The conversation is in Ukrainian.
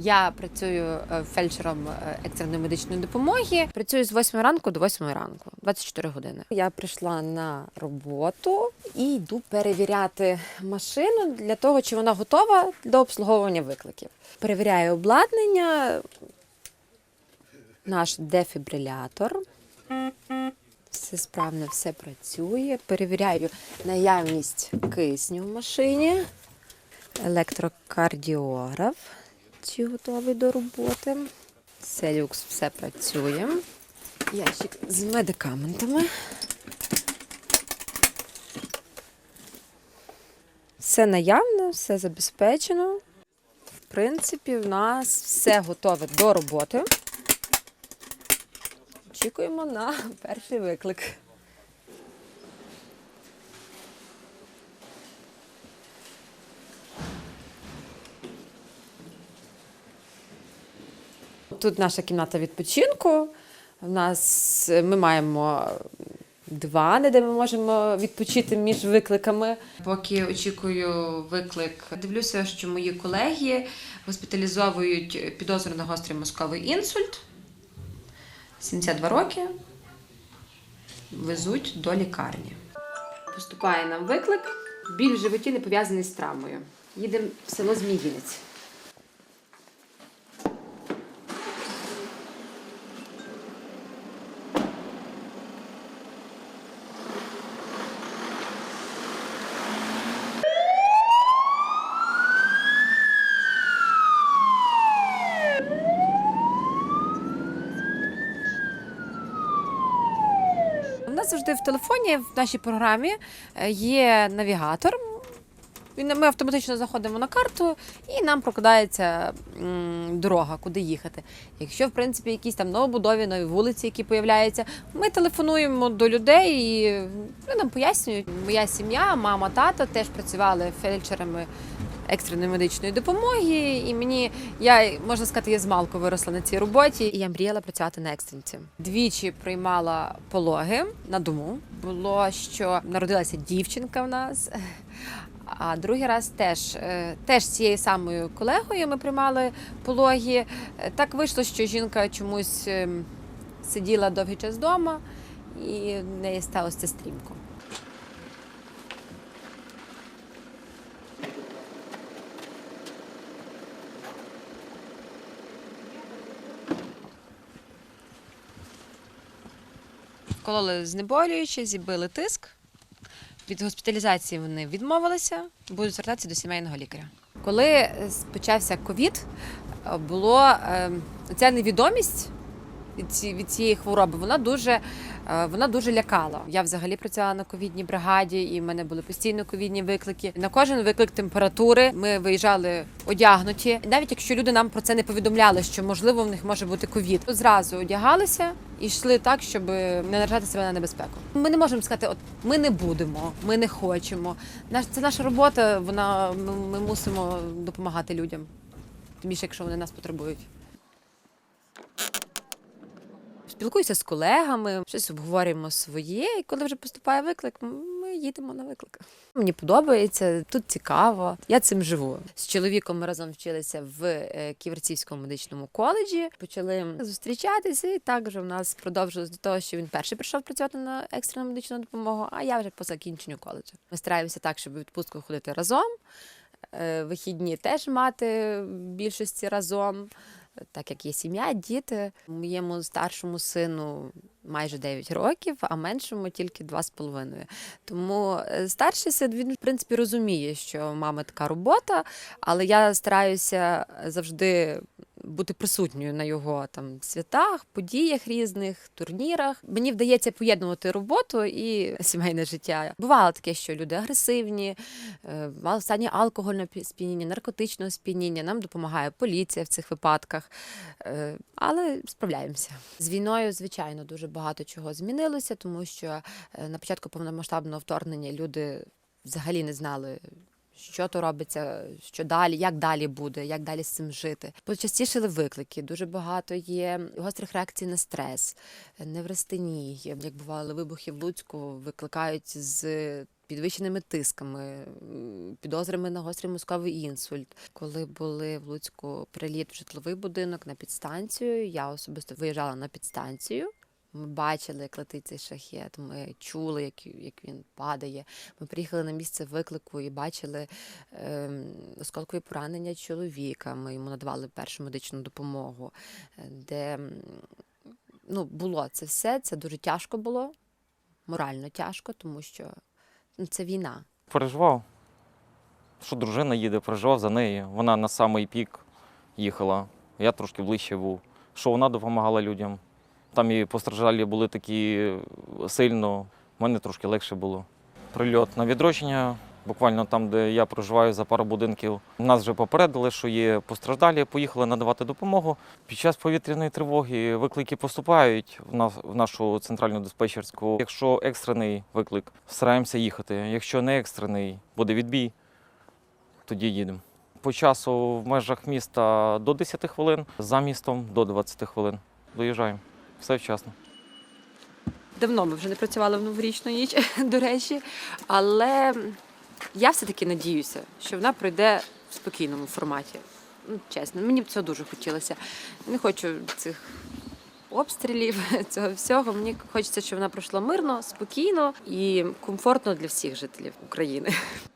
Я працюю е, фельдшером е, екстреної медичної допомоги. Працюю з 8 ранку до 8 ранку, 24 години. Я прийшла на роботу і йду перевіряти машину для того, чи вона готова до обслуговування викликів. Перевіряю обладнання, наш дефібрилятор. Все справно, все працює. Перевіряю наявність кисню в машині, електрокардіограф, чи готовий до роботи. Селюкс все працює. Ящик з медикаментами. Все наявне, все забезпечено. В принципі, в нас все готове до роботи. Очікуємо на перший виклик. Тут наша кімната відпочинку. У нас ми маємо два, де ми можемо відпочити між викликами. Поки очікую виклик, дивлюся, що мої колеги госпіталізовують підозру на гострий мозковий інсульт. 72 роки. Везуть до лікарні. Поступає нам виклик. Біль в животі не пов'язаний з травмою. Їдемо в село Зміїнець. Завжди в телефоні в нашій програмі е, є навігатор. Ми автоматично заходимо на карту і нам прокладається дорога, куди їхати. Якщо, в принципі, якісь там новобудові, нові вулиці, які появляються, ми телефонуємо до людей і вони нам пояснюють. Моя сім'я, мама, тато теж працювали фельдшерами екстреної медичної допомоги. І мені я можна сказати, я з малку виросла на цій роботі. І я мріяла працювати на екстренці. Двічі приймала пологи на дому. Було що народилася дівчинка в нас. А другий раз теж, е, теж з цією самою колегою ми приймали пологи. Так вийшло, що жінка чомусь ем, сиділа довгий час вдома, і в неї сталося стрімко. Вкололи знеболююче, зібили тиск. Від госпіталізації вони відмовилися, будуть звертатися до сімейного лікаря. Коли е, почався ковід, було була е, ця невідомість від, ці- від цієї хвороби, вона дуже, е, вона дуже лякала. Я взагалі працювала на ковідній бригаді, і в мене були постійно ковідні виклики. На кожен виклик температури ми виїжджали одягнуті. Навіть якщо люди нам про це не повідомляли, що можливо в них може бути ковід, то зразу одягалися і йшли так, щоб не наражати себе на небезпеку. Ми не можемо сказати, от ми не будемо, ми не хочемо. Це наша робота. Вона ми мусимо допомагати людям. Тим більше, якщо вони нас потребують. Спілкуюся з колегами, щось обговорюємо своє, і коли вже поступає виклик, ми їдемо на виклик. Мені подобається, тут цікаво. Я цим живу. З чоловіком ми разом вчилися в е, Ківерцівському медичному коледжі. Почали зустрічатися, і так вже в нас продовжилось до того, що він перший прийшов працювати на екстрену медичну допомогу, а я вже по закінченню коледжу. Ми стараємося так, щоб відпустку ходити разом. е, Вихідні теж мати в більшості разом так як є сім'я, діти. Моєму старшому сину майже 9 років, а меншому тільки 2,5. Тому е, старший син він в принципі розуміє, що мама така робота, але я стараюся завжди. Бути присутньою на його там святах, подіях різних, турнірах. Мені вдається поєднувати роботу і сімейне життя. Бувало таке, що люди агресивні, е, мали стані алкогольного сп'яніння, наркотичного сп'яніння. Нам допомагає поліція в цих випадках, Е, але справляємося. З війною, звичайно, дуже багато чого змінилося, тому що е, на початку повномасштабного вторгнення люди взагалі не знали. Що то робиться, що далі, як далі буде, як далі з цим жити. Почастішили виклики. Дуже багато є гострих реакцій на стрес, неврастенії. Як бували вибухи в Луцьку, викликають з підвищеними тисками, підозрами на гострий мозковий інсульт. Коли були в Луцьку приліт в житловий будинок на підстанцію, я особисто виїжджала на підстанцію. Ми бачили, як летить цей шахет. Ми чули, як, як він падає. Ми приїхали на місце виклику і бачили ем, осколкові поранення чоловіка. Ми йому надавали першу медичну допомогу, е, де ну, було це все. Це дуже тяжко було, морально тяжко, тому що ну, це війна. Переживав, що дружина їде, переживав за неї. Вона на самий пік їхала. Я трошки ближче був. Що вона допомагала людям. Там і постраждалі були такі сильно, в мене трошки легше було. Прильот на відродження, буквально там, де я проживаю за пару будинків. Нас вже попередили, що є постраждалі, поїхали надавати допомогу. Під час повітряної тривоги виклики поступають в нашу центральну диспетчерську. Якщо екстрений виклик, стараємося їхати. Якщо не екстрений, буде відбій, тоді їдемо. По часу в межах міста до 10 хвилин, за містом до 20 хвилин. Доїжджаємо. Все вчасно. Давно ми вже не працювали в новорічну ніч, до речі, але я все-таки надіюся, що вона пройде в спокійному форматі. Ну, чесно, мені б цього дуже хотілося. Не хочу цих обстрілів, цього всього. Мені хочеться, щоб вона пройшла мирно, спокійно і комфортно для всіх жителів України.